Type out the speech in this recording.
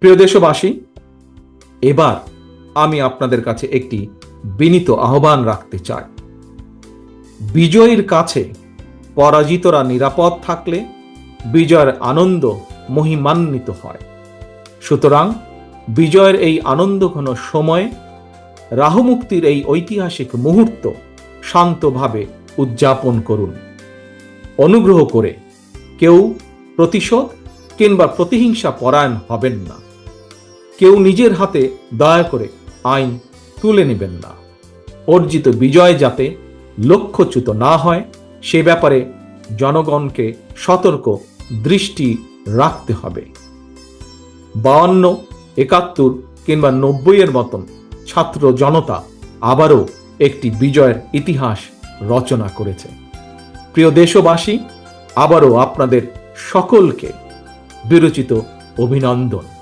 প্রিয় দেশবাসী, এবার আমি আপনাদের কাছে একটি বিনীত আহ্বান রাখতে চাই। বিজয়ীর কাছে পরাজিতরা নিরাপদ থাকলে বিজয়ের আনন্দ মহিমান্বিত হয়। সুতরাং বিজয়ের এই আনন্দ আনন্দঘন সময়ে, রাহুমুক্তির এই ঐতিহাসিক মুহূর্ত শান্তভাবে উদযাপন করুন। অনুগ্রহ করে কেউ প্রতিশোধ কিংবা প্রতিহিংসা পরায়ণ হবেন না। কেউ নিজের হাতে দয়া করে আইন তুলে নেবেন না। অর্জিত বিজয় যাতে লক্ষ্যচ্যুত না হয়, সে ব্যাপারে জনগণকে সতর্ক দৃষ্টি রাখতে হবে। বাউন্ন, একাত্তর কিংবা নব্বইয়ের মতন ছাত্র জনতা আবারও একটি বিজয়ের ইতিহাস রচনা করেছে। প্রিয় দেশবাসী, আবারও আপনাদের সকলকে বিরচিত অভিনন্দন।